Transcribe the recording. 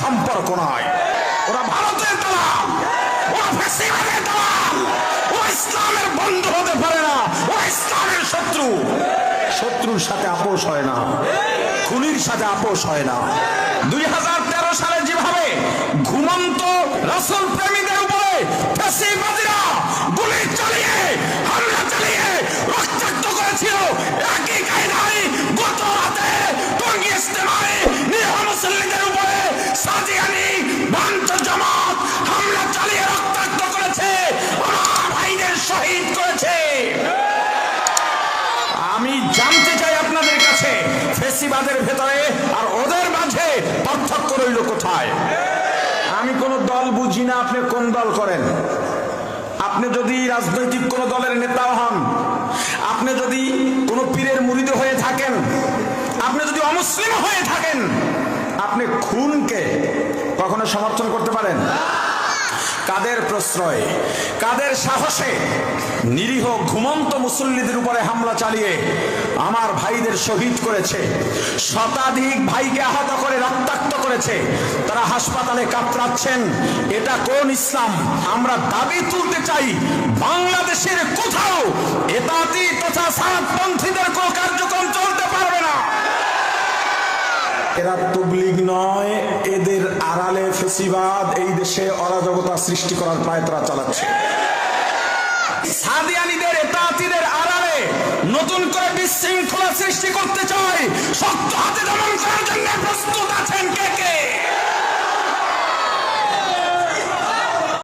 কোনায় ওরা ভারতের ওরা ফ্যাসিবাদের দালাল, ওরা ইসলামের বন্ধু হতে পারে না, ওরা ইসলামের শত্রু। শত্রুর সাথে আপোষ হয় না, খুনির সাথে আপোষ হয় না। দুই হাজার তেরো সালে যেভাবে ঘুমন্ত রাসুল প্রেমীদের উপরে ফ্যাসিবাদীরা আমি জানতে চাই আপনাদের কাছে, ফেসিবাদের ভেতরে আর ওদের মাঝে পার্থক্য রইল কোথায়? আমি কোন দল বুঝি না, আপনি কোন দল করেন? আপনি যদি রাজনৈতিক কোন দলের নেতা হন, আপনি যদি কোন পীরের মুরিদ হয়ে থাকেন, আপনি যদি অমুসলিম হয়ে থাকেন, আপনি খুনকে কখনো সমর্থন করতে পারেন? কাদের প্রশ্রয়, কাদের সাহসে নিরীহ ঘুমন্ত মুসল্লিদের উপরে হামলা চালিয়ে আমার ভাইদের শহীদ করেছে, শতাধিক ভাইকে আহত করে, রক্তাক্ত করেছে, তারা হাসপাতালে কাতরাচ্ছেন, এটা কোন ইসলাম? আমরা দাবি তুলতে চাই, বাংলাদেশের কোথাও এতাতি তথা সাতপন্থীদের কোনো কার্যক্রম চলতে পারবে না। এরা তবলিগ নয়, এদের আড়ালে ফেসিবাদ এই দেশে অরাজকতা সৃষ্টি করার পায়তারা চালাচ্ছে। সাদিয়ানিদের আড়ালে নতুন করে বিশৃঙ্খলা সৃষ্টি করতে চাই